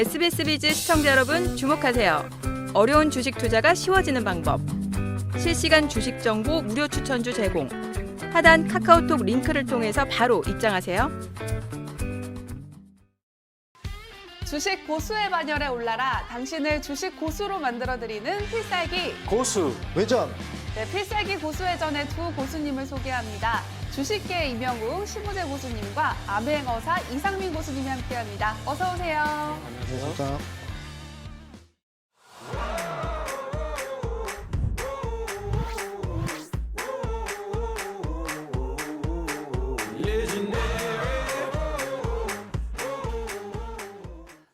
SBS 비즈 시청자 여러분 주목하세요. 어려운 주식 투자가 쉬워지는 방법. 실시간 주식 정보 무료 추천주 제공. 하단 카카오톡 링크를 통해서 바로 입장하세요. 주식 고수의 반열에 올라라 당신을 주식 고수로 만들어드리는 필살기 고수 외전 네, 필살기 고수회전의 두 고수님을 소개합니다. 주식계 이명웅 신무재 고수님과 암행어사 이상민 고수님이 함께합니다. 어서 오세요. 안녕하세요.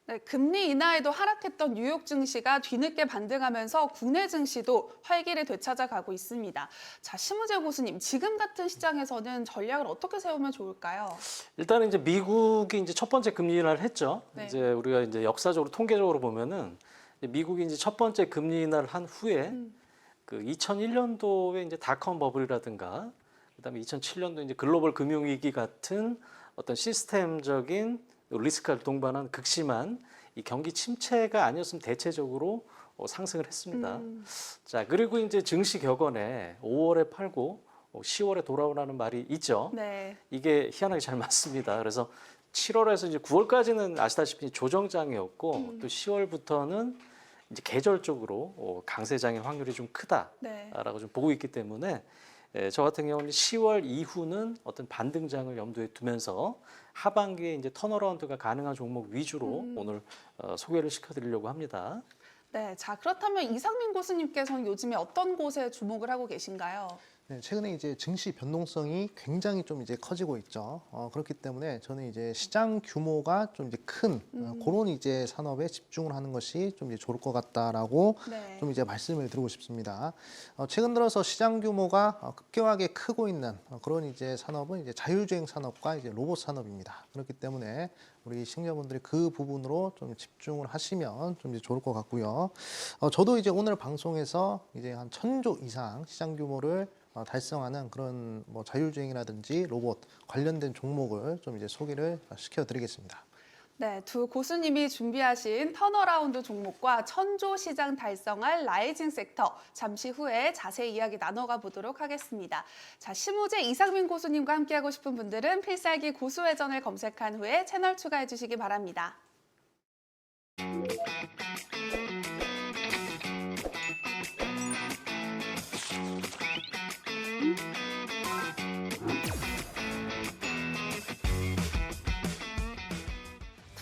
자, 네, 금리 인하에도 하락 했던 뉴욕 증시가 뒤늦게 반등하면서 국내 증시도 활기를 되찾아가고 있습니다. 자, 신무재 고수님, 지금 같은 시장에서는 전략을 어떻게 세우면 좋을까요? 일단은 이제 미국이 이제 첫 번째 금리 인하를 했죠. 네. 이제 우리가 이제 역사적으로 통계적으로 보면은 미국이 이제 첫 번째 금리 인하를 한 후에 음. 그 2001년도에 이제 닷컴 버블이라든가 그다음에 2007년도 이제 글로벌 금융 위기 같은 어떤 시스템적인 리스크를 동반한 극심한 이 경기 침체가 아니었으면 대체적으로 어, 상승을 했습니다. 음, 자 그리고 이제 증시 격언에 5월에 팔고 어, 10월에 돌아오라는 말이 있죠. 네. 이게 희한하게 잘 맞습니다. 그래서 7월에서 이제 9월까지는 아시다시피 조정장이었고 또 10월부터는 이제 계절적으로 어, 강세장일 확률이 좀 크다라고 네. 좀 보고 있기 때문에 에, 저 같은 경우는 10월 이후는 어떤 반등장을 염두에 두면서 하반기에 이제 턴어라운드가 가능한 종목 위주로 음. 오늘 어, 소개를 시켜드리려고 합니다. 네, 자 그렇다면 이상민 고수님께서는 요즘에 어떤 곳에 주목을 하고 계신가요? 네, 최근에 이제 증시 변동성이 굉장히 좀 이제 커지고 있죠. 어, 그렇기 때문에 저는 이제 시장 규모가 좀 이제 큰 어, 음. 그런 이제 산업에 집중을 하는 것이 좀 이제 좋을 것 같다라고 네. 좀 이제 말씀을 드리고 싶습니다. 어, 최근 들어서 시장 규모가 어, 급격하게 크고 있는 어, 그런 이제 산업은 이제 자율주행 산업과 이제 로봇 산업입니다. 그렇기 때문에 우리 시청자분들이 그 부분으로 좀 집중을 하시면 좀 이제 좋을 것 같고요. 어, 저도 이제 오늘 방송에서 이제 한 천조 이상 시장 규모를 어, 달성하는 그런 뭐 자율주행이라든지 로봇 관련된 종목을 좀 이제 소개를 시켜드리겠습니다. 네, 두 고수님이 준비하신 턴어라운드 종목과 천조 시장 달성할 라이징 섹터 잠시 후에 자세히 이야기 나눠가 보도록 하겠습니다. 자, 심우재 이상민 고수님과 함께하고 싶은 분들은 필살기 고수회전을 검색한 후에 채널 추가해 주시기 바랍니다.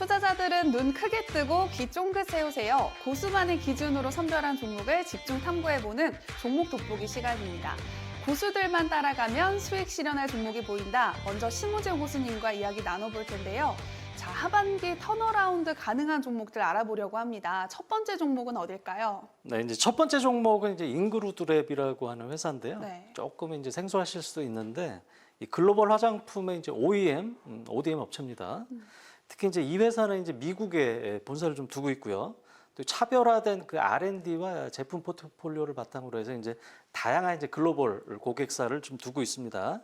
투자자들은 눈 크게 뜨고 귀 쫑긋 세우세요. 고수만의 기준으로 선별한 종목을 집중 탐구해보는 종목 돋보기 시간입니다. 고수들만 따라가면 수익 실현할 종목이 보인다. 먼저 신무재 고수님과 이야기 나눠볼 텐데요. 자, 하반기 턴어라운드 가능한 종목들 알아보려고 합니다. 첫 번째 종목은 어딜까요? 네, 이제 첫 번째 종목은 이제 인그루드랩이라고 하는 회사인데요. 네. 조금 이제 생소하실 수도 있는데 이 글로벌 화장품의 이제 OEM, 음, ODM 업체입니다. 특히 이제 이 회사는 이제 미국에 본사를 좀 두고 있고요. 또 차별화된 그 R&D와 제품 포트폴리오를 바탕으로 해서 이제 다양한 이제 글로벌 고객사를 좀 두고 있습니다.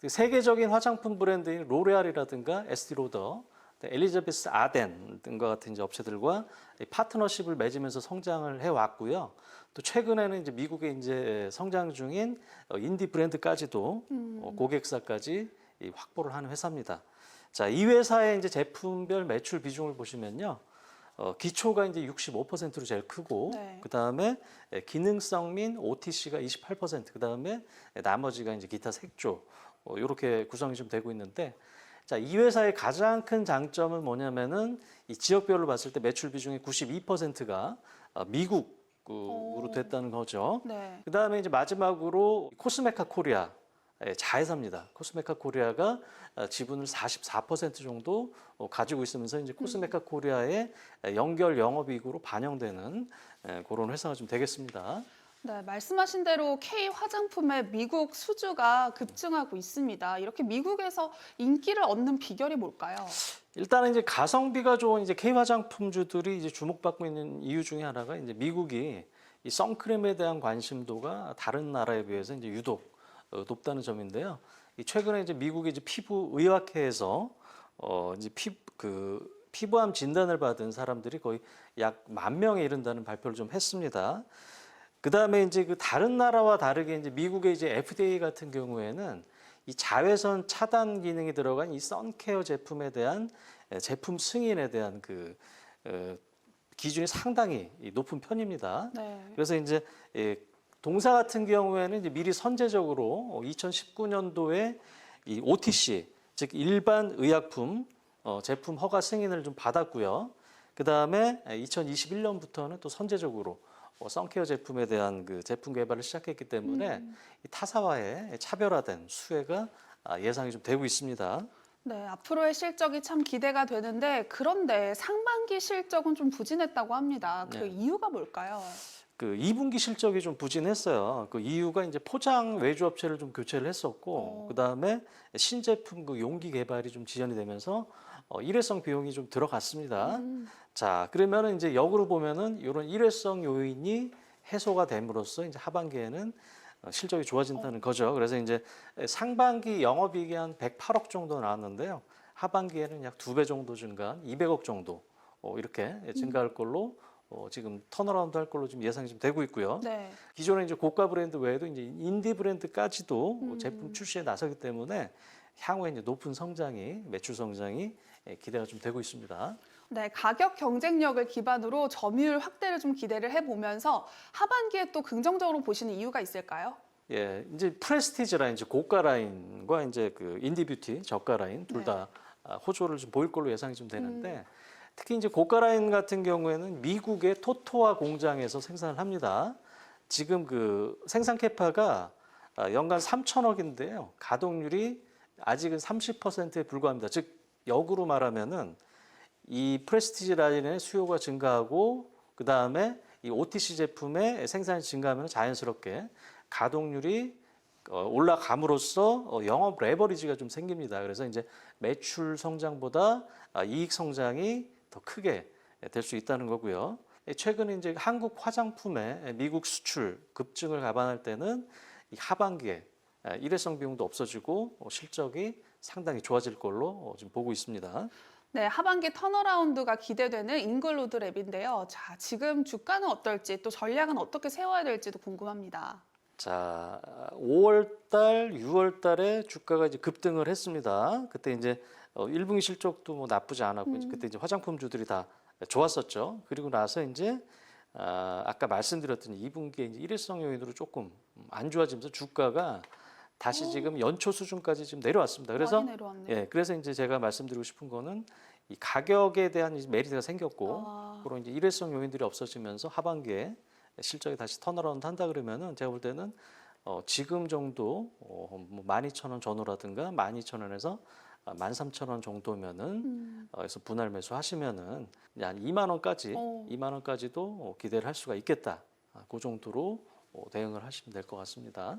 그 세계적인 화장품 브랜드인 로레알이라든가 에스티 로더, 또 엘리자베스 아덴 등과 같은 이제 업체들과 이 파트너십을 맺으면서 성장을 해 왔고요. 또 최근에는 이제 미국에 이제 성장 중인 어, 인디 브랜드까지도 어, 고객사까지 이 확보를 하는 회사입니다. 자, 이 회사의 이제 제품별 매출 비중을 보시면요. 어, 기초가 이제 65%로 제일 크고 네. 그 다음에 에, 기능성 민 OTC가 28%, 그 다음에 에, 나머지가 이제 기타 색조 어, 이렇게 구성이 좀 되고 있는데 자, 이 회사의 가장 큰 장점은 뭐냐면은 이 지역별로 봤을 때 매출 비중의 92%가 어, 미국으로 오. 됐다는 거죠. 네. 그 다음에 이제 마지막으로 코스메카 코리아 예, 자회사입니다. 코스메카 코리아가 어, 지분을 44% 정도 어, 가지고 있으면서 이제 코스메카 코리아의 연결 영업이익으로 반영되는 예, 그런 회사가 좀 되겠습니다. 네, 말씀하신 대로 K 화장품의 미국 수주가 급증하고 있습니다. 이렇게 미국에서 인기를 얻는 비결이 뭘까요? 일단은 이제 가성비가 좋은 이제 K 화장품주들이 이제 주목받고 있는 이유 중에 하나가 이제 미국이 이 선크림에 대한 관심도가 다른 나라에 비해서 이제 유독 어, 높다는 점인데요. 이 최근에 이제 미국의 이제 피부 의학회에서 어 이제 피그 피부암 진단을 받은 사람들이 거의 약 만 명에 이른다는 발표를 좀 했습니다. 그 다음에 이제 그 다른 나라와 다르게 이제 미국의 이제 FDA 같은 경우에는 이 자외선 차단 기능이 들어간 이 선케어 제품에 대한 에, 제품 승인에 대한 그 어, 기준이 상당히 이 높은 편입니다. 네. 그래서 이제 예, 동사 같은 경우에는 이제 미리 선제적으로 2019년도에 이 OTC 즉 일반 의약품 어, 제품 허가 승인을 좀 받았고요. 그 다음에 2021년부터는 또 선제적으로 어, 선케어 제품에 대한 그 제품 개발을 시작했기 때문에 이 타사와의 차별화된 수혜가 아, 예상이 좀 되고 있습니다. 네, 앞으로의 실적이 참 기대가 되는데 그런데 상반기 실적은 좀 부진했다고 합니다. 그 네. 이유가 뭘까요? 그 2분기 실적이 좀 부진했어요. 그 이유가 이제 포장 외주 업체를 좀 교체를 했었고, 어. 그 다음에 신제품 그 용기 개발이 좀 지연이 되면서 어, 일회성 비용이 좀 들어갔습니다. 음, 자, 그러면은 이제 역으로 보면은 이런 일회성 요인이 해소가 됨으로써 이제 하반기에는 어, 실적이 좋아진다는 거죠. 그래서 이제 상반기 영업이익이 한 108억 정도 나왔는데요. 하반기에는 약 두 배 정도 증가한 200억 정도 어, 이렇게 증가할 걸로 어, 지금 턴어라운드 할 걸로 지금 예상이 좀 되고 있고요. 네. 기존에 이제 고가 브랜드 외에도 이제 인디 브랜드까지도 음. 제품 출시에 나서기 때문에 향후에 이제 높은 성장이 매출 성장이 예, 기대가 좀 되고 있습니다. 네, 가격 경쟁력을 기반으로 점유율 확대를 좀 기대를 해보면서 하반기에 또 긍정적으로 보시는 이유가 있을까요? 예, 이제 프레스티지 라인, 이제 고가 라인과 이제 그 인디 뷰티 저가 라인 둘 네. 다 호조를 좀 보일 걸로 예상이 좀 되는데 특히 이제 고가 라인 같은 경우에는 미국의 토토와 공장에서 생산을 합니다. 지금 그 생산 캐파가 아, 연간 3천억인데요. 가동률이 아직은 30%에 불과합니다. 즉 역으로 말하면은 이 프레스티지 라인의 수요가 증가하고 그 다음에 이 OTC 제품의 생산이 증가하면 자연스럽게 가동률이 어, 올라감으로써 어, 영업 레버리지가 좀 생깁니다. 그래서 이제 매출 성장보다 아, 이익 성장이 더 크게 될 수 있다는 거고요. 예, 최근에 이제 한국 화장품의 미국 수출 급증을 감안할 때는 이 하반기에 아, 일회성 비용도 없어지고 어, 실적이 상당히 좋아질 걸로 어, 지금 보고 있습니다. 네, 하반기 턴어라운드가 기대되는 잉글로드 랩인데요. 자, 지금 주가는 어떨지 또 전략은 어떻게 세워야 될지도 궁금합니다. 자, 5월 달, 6월 달에 주가가 이제 급등을 했습니다. 그때 이제 어, 1분기 실적도 뭐 나쁘지 않았고 이제 그때 이제 화장품주들이 다 좋았었죠. 그리고 나서 이제 아, 아까 말씀드렸던 2분기에 이제 일회성 요인으로 조금 안 좋아지면서 주가가 다시 지금 연초 수준까지 지금 내려왔습니다. 그래서. 예, 그래서 이제 제가 말씀드리고 싶은 거는 이 가격에 대한 이제 메리트가 생겼고 아. 그런 이제 일회성 요인들이 없어지면서 하반기에 실적이 다시 턴어라운드 한다 그러면은 제가 볼 때는 어, 지금 정도 어, 뭐 12,000원 전후라든가 12,000원에서 13,000원 정도면은 음, 어, 그래서 분할 매수 하시면은 이제 한 2만 원까지 어. 2만 원까지도 어, 기대를 할 수가 있겠다. 아, 그 정도로 어, 대응을 하시면 될 것 같습니다.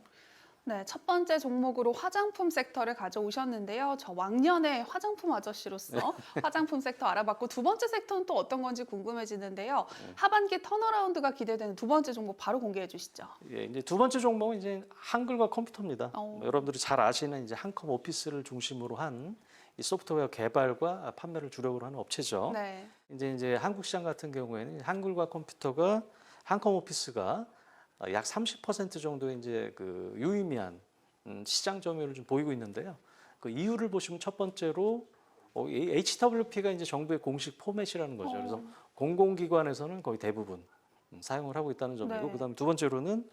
네, 첫 번째 종목으로 화장품 섹터를 가져오셨는데요. 저 왕년의 화장품 아저씨로서 화장품 섹터 알아봤고 두 번째 섹터는 또 어떤 건지 궁금해지는데요. 하반기 턴어라운드가 기대되는 두 번째 종목 바로 공개해 주시죠. 예, 이제 두 번째 종목은 이제 한글과 컴퓨터입니다. 어. 뭐 여러분들이 잘 아시는 이제 한컴 오피스를 중심으로 한 이 소프트웨어 개발과 판매를 주력으로 하는 업체죠. 네. 이제 이제 한국 시장 같은 경우에는 한글과 컴퓨터가 한컴 오피스가 어, 약 30% 정도 이제 그 유의미한 음, 시장 점유율을 좀 보이고 있는데요. 그 이유를 보시면 첫 번째로 어, 이 HWP가 이제 정부의 공식 포맷이라는 거죠. 그래서 공공기관에서는 거의 대부분 음, 사용을 하고 있다는 점이고, 네. 그다음에 두 번째로는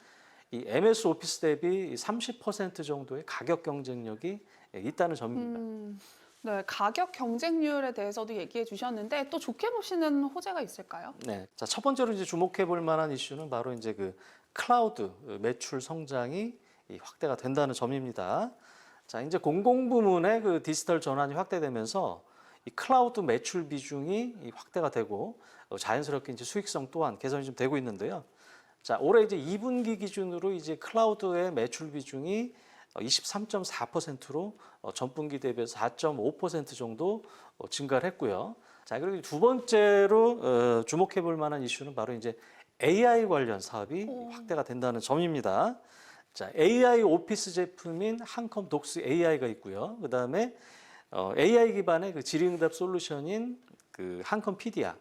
이 MS 오피스 대비 30% 정도의 가격 경쟁력이 예, 있다는 점입니다. 음, 네, 가격 경쟁률에 대해서도 얘기해 주셨는데 또 좋게 보시는 호재가 있을까요? 네. 자, 첫 번째로 이제 주목해 볼 만한 이슈는 바로 이제 그 클라우드 매출 성장이 이 확대가 된다는 점입니다. 자, 이제 공공 부문의 그 디지털 전환이 확대되면서 이 클라우드 매출 비중이 이 확대가 되고 어, 자연스럽게 이제 수익성 또한 개선이 좀 되고 있는데요. 자, 올해 이제 2분기 기준으로 이제 클라우드의 매출 비중이 23.4%로 어, 전분기 대비해서 4.5% 정도 어, 증가를 했고요. 자, 그리고 두 번째로 어, 주목해 볼 만한 이슈는 바로 이제 AI 관련 사업이 오. 확대가 된다는 점입니다. 자, AI 오피스 제품인 한컴 독스 AI가 있고요. 그 다음에 어, AI 기반의 그 질의응답 솔루션인 그 한컴 PD야.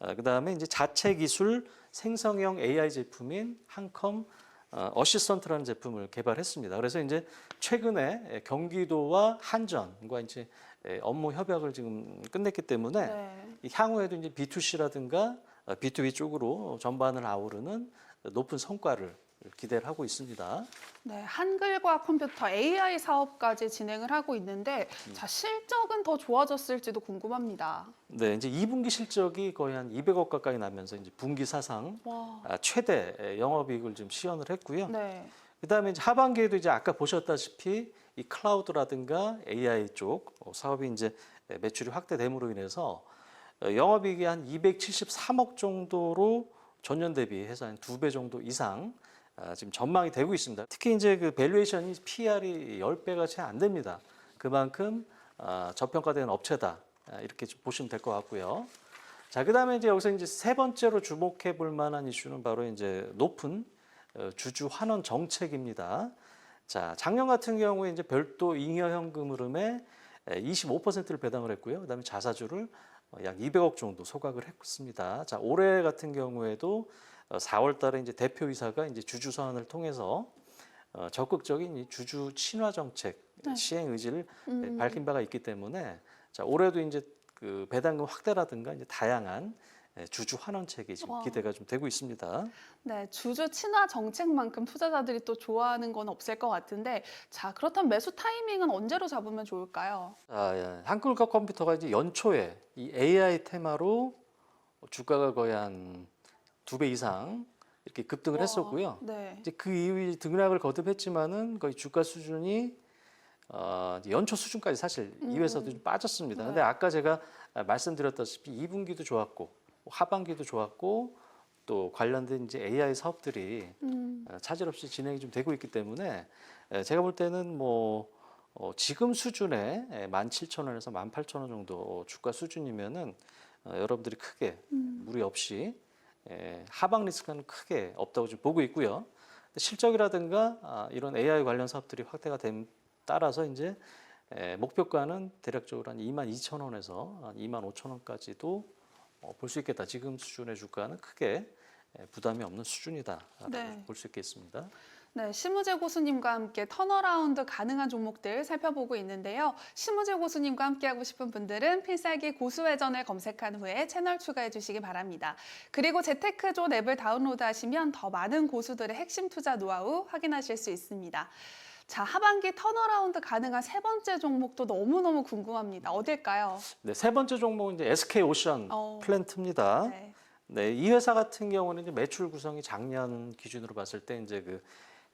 어, 그 다음에 이제 자체 기술 생성형 AI 제품인 한컴 어, 어시스턴트라는 제품을 개발했습니다. 그래서 이제 최근에 경기도와 한전과 이제 에, 업무 협약을 지금 끝냈기 때문에 네. 이 향후에도 이제 B2C라든가 어, B2B 쪽으로 전반을 아우르는 높은 성과를 기대를 하고 있습니다. 네, 한글과 컴퓨터 AI 사업까지 진행을 하고 있는데 자, 실적은 더 좋아졌을지도 궁금합니다. 네, 이제 2분기 실적이 거의 한 200억 가까이 나면서 이제 분기 사상 와. 아, 최대 영업이익을 좀 시연을 했고요. 네. 그다음에 이제 하반기에도 이제 아까 보셨다시피 이 클라우드라든가 AI 쪽 어, 사업이 이제 매출이 확대됨으로 인해서 어, 영업이익이 한 273억 정도로 전년 대비해서 한 두 배 정도 이상 아, 지금 전망이 되고 있습니다. 특히 이제 그 밸류에이션이 PR이 10배가 채 안 됩니다. 그만큼 아, 저평가된 업체다 아, 이렇게 좀 보시면 될 것 같고요. 자, 그 다음에 이제 여기서 이제 세 번째로 주목해 볼 만한 이슈는 바로 이제 높은 어, 주주 환원 정책입니다. 자, 작년 같은 경우에 이제 별도 잉여 현금 흐름에 25%를 배당을 했고요. 그 다음에 자사주를 어, 약 200억 정도 소각을 했습니다. 자, 올해 같은 경우에도 4월 달에 이제 대표이사가 이제 주주 서한을 통해서 어, 적극적인 이 주주 친화 정책 네. 시행 의지를 음. 밝힌 바가 있기 때문에 자, 올해도 이제 그 배당금 확대라든가 이제 다양한 예, 주주 환원책이 지금 와. 기대가 좀 되고 있습니다. 네, 주주 친화 정책만큼 투자자들이 또 좋아하는 건 없을 것 같은데 자, 그렇다면 매수 타이밍은 언제로 잡으면 좋을까요? 아, 예. 한글과 컴퓨터가 이제 연초에 이 AI 테마로 주가가 거의 한 두 배 이상 이렇게 급등을 와, 했었고요. 네. 이제 그 이후 등락을 거듭했지만은 거의 주가 수준이 어, 연초 수준까지 사실 음, 이 회사도 좀 빠졌습니다. 네. 근데 아까 제가 말씀드렸다시피 2분기도 좋았고 하반기도 좋았고 또 관련된 이제 AI 사업들이 음. 어, 차질 없이 진행이 좀 되고 있기 때문에 에, 제가 볼 때는 뭐 어, 지금 수준에 17,000원에서 18,000원 정도 주가 수준이면은 어, 여러분들이 크게 음. 무리 없이 에, 하방 리스크는 크게 없다고 지금 보고 있고요. 실적이라든가 아, 이런 AI 관련 사업들이 확대가 됨 따라서 이제 에, 목표가는 대략적으로 한 22,000원에서 한 25,000원까지도 어, 볼 수 있겠다. 지금 수준의 주가는 크게 에, 부담이 없는 수준이다라고 네. 볼수 있겠습니다. 네, 심우재 고수님과 함께 턴어라운드 가능한 종목들 살펴보고 있는데요. 심우재 고수님과 함께하고 싶은 분들은 필살기 고수회전을 검색한 후에 채널 추가해 주시기 바랍니다. 그리고 재테크존 앱을 다운로드하시면 더 많은 고수들의 핵심 투자 노하우 확인하실 수 있습니다. 자, 하반기 턴어라운드 가능한 세 번째 종목도 너무너무 궁금합니다. 어딜까요? 네, 세 번째 종목은 이제 SK 오션 어. 플랜트입니다. 네. 네, 이 회사 같은 경우는 이제 매출 구성이 작년 기준으로 봤을 때 이제 그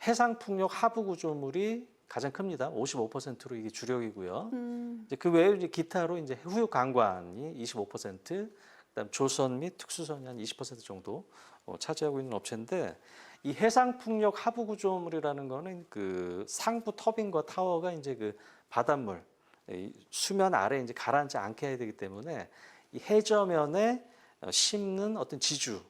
해상 풍력 하부 구조물이 가장 큽니다. 55%로 이게 주력이고요. 음, 이제 그 외에 이제 기타로 이제 후유 강관이 25%, 그다음 조선 및 특수선이 한 20% 정도 어, 차지하고 있는 업체인데 이 해상 풍력 하부 구조물이라는 거는 그 상부 터빈과 타워가 이제 그 바닷물 이 수면 아래 이제 가라앉지 않게 해야 되기 때문에 이 해저면에 어, 심는 어떤 지주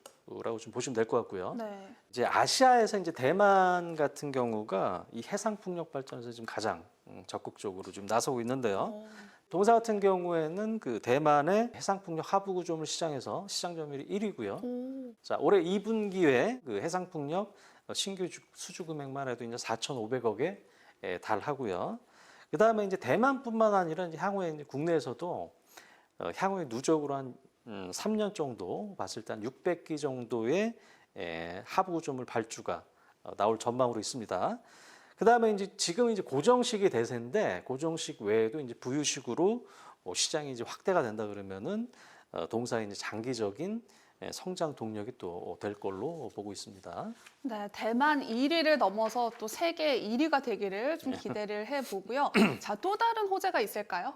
라고 좀 보시면 될 것 같고요. 네. 이제 아시아에서 이제 대만 같은 경우가 이 해상 풍력 발전에서 지금 가장 음, 적극적으로 좀 나서고 있는데요. 어, 동사 같은 경우에는 그 대만의 해상 풍력 하부 구조물 시장에서 시장 점유율이 1위고요. 오, 자, 올해 2분기에 그 해상 풍력 신규 주- 수주 금액만 해도 이제 4,500억에 달하고요. 그 다음에 이제 대만뿐만 아니라 이제 향후에 이제 국내에서도 어, 향후에 누적으로 한 음, 3년 정도 봤을 때 한 600기 정도의 에, 하부 구조물 발주가 어, 나올 전망으로 있습니다. 그다음에 이제 지금 이제 고정식이 대세인데 고정식 외에도 이제 부유식으로 어, 시장이 이제 확대가 된다 그러면은 어, 동사의 이제 장기적인 예, 성장 동력이 또 될 걸로 보고 있습니다. 네, 대만 1위를 넘어서 또 세계 1위가 되기를 좀 기대를 해보고요. 자, 또 다른 호재가 있을까요?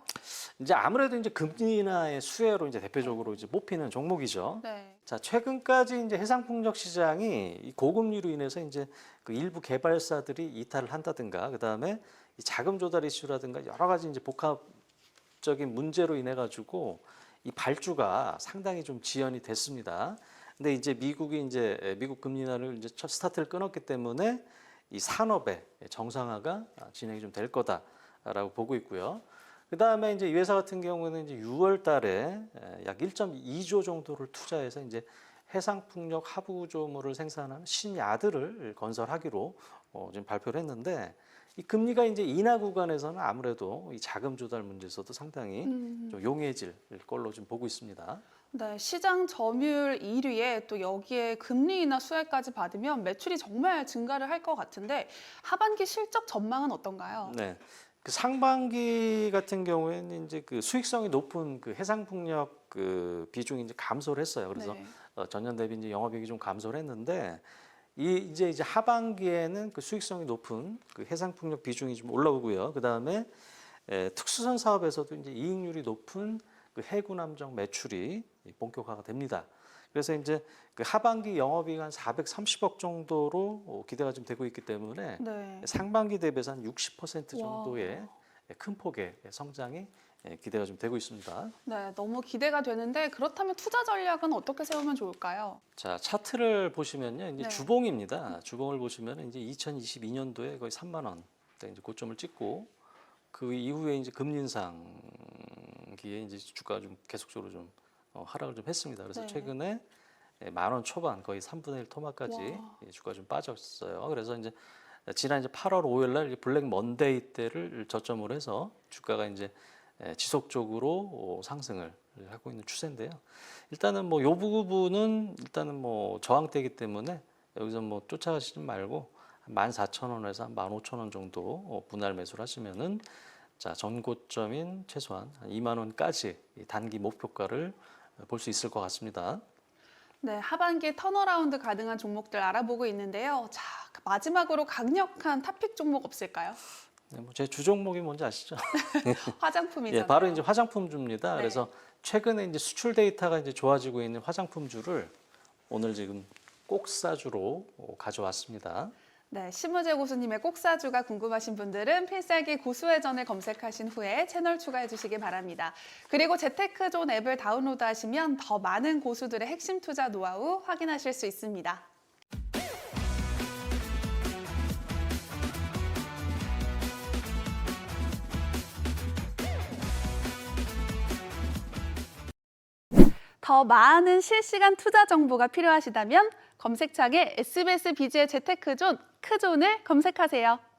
이제 아무래도 이제 금리 인하의 수혜로 이제 대표적으로 이제 뽑히는 종목이죠. 네. 자, 최근까지 이제 해상 풍력 시장이 이 고금리로 인해서 이제 그 일부 개발사들이 이탈을 한다든가, 그 다음에 자금 조달 이슈라든가 여러 가지 이제 복합적인 문제로 인해 가지고 이 발주가 상당히 좀 지연이 됐습니다. 근데 이제 미국이 이제 미국 금리 인하를 이제 첫 스타트를 끊었기 때문에 이 산업의 정상화가 진행이 좀 될 거다라고 보고 있고요. 그 다음에 이제 이 회사 같은 경우는 이제 6월 달에 에, 약 1.2조 정도를 투자해서 이제 해상풍력 하부 구조물을 생산하는 신야드를 건설하기로 어, 지금 발표를 했는데 이 금리가 이제 인하 구간에서는 아무래도 이 자금 조달 문제에서도 상당히 음. 좀 용해질 걸로 지금 보고 있습니다. 네, 시장 점유율 1위에 또 여기에 금리 인하 수혜까지 받으면 매출이 정말 증가를 할 것 같은데 하반기 실적 전망은 어떤가요? 네. 그 상반기 같은 경우에는 이제 그 수익성이 높은 그 해상 풍력 그 비중이 이제 감소를 했어요. 그래서 네. 어, 전년 대비 이제 영업이익이 좀 감소를 했는데 이 이제 이제 하반기에는 그 수익성이 높은 그 해상 풍력 비중이 좀 올라오고요. 그 다음에 특수선 사업에서도 이제 이익률이 높은 그 해군 함정 매출이 본격화가 됩니다. 그래서 이제 그 하반기 영업이익 한 430억 정도로 어, 기대가 좀 되고 있기 때문에 네. 상반기 대비해서 한 60% 와. 정도의 큰 폭의 성장이 예, 기대가 좀 되고 있습니다. 네, 너무 기대가 되는데 그렇다면 투자 전략은 어떻게 세우면 좋을까요? 자 차트를 보시면요, 이제 네. 주봉입니다. 주봉을 보시면 이제 2022년도에 거의 3만 원대 이제 고점을 찍고 그 이후에 이제 금리 인상기에 이제 주가가 좀 계속적으로 좀 어, 하락을 좀 했습니다. 그래서 네. 최근에 만 원 초반 거의 3분의 1 토막까지 와. 예, 주가 좀 빠졌어요. 그래서 이제 지난 이제 8월 5일 날 블랙 먼데이 때를 저점으로 해서 주가가 이제 예, 지속적으로 어, 상승을 하고 있는 추세인데요. 일단은 뭐 요 부분은 일단은 뭐 저항대이기 때문에 여기서 뭐 쫓아가시지 말고 한 14,000원에서 한 15,000원 정도 어, 분할 매수를 하시면은 자, 전고점인 최소한 한 2만 원까지 이 단기 목표가를 볼 수 있을 것 같습니다. 네, 하반기 턴어라운드 가능한 종목들 알아보고 있는데요. 자, 마지막으로 강력한 탑픽 종목 없을까요? 네, 뭐제 주종목이 뭔지 아시죠? 화장품이잖아요. 예, 바로 이제 화장품주입니다. 네. 그래서 최근에 이제 수출 데이터가 이제 좋아지고 있는 화장품주를 오늘 지금 꼭사주로 어, 가져왔습니다. 네, 심우재 고수님의 꼭사주가 궁금하신 분들은 필살기 고수회전을 검색하신 후에 채널 추가해 주시기 바랍니다. 그리고 재테크존 앱을 다운로드 하시면 더 많은 고수들의 핵심 투자 노하우 확인하실 수 있습니다. 더 많은 실시간 투자 정보가 필요하시다면 검색창에 SBS 비즈의 재테크존 크존을 검색하세요.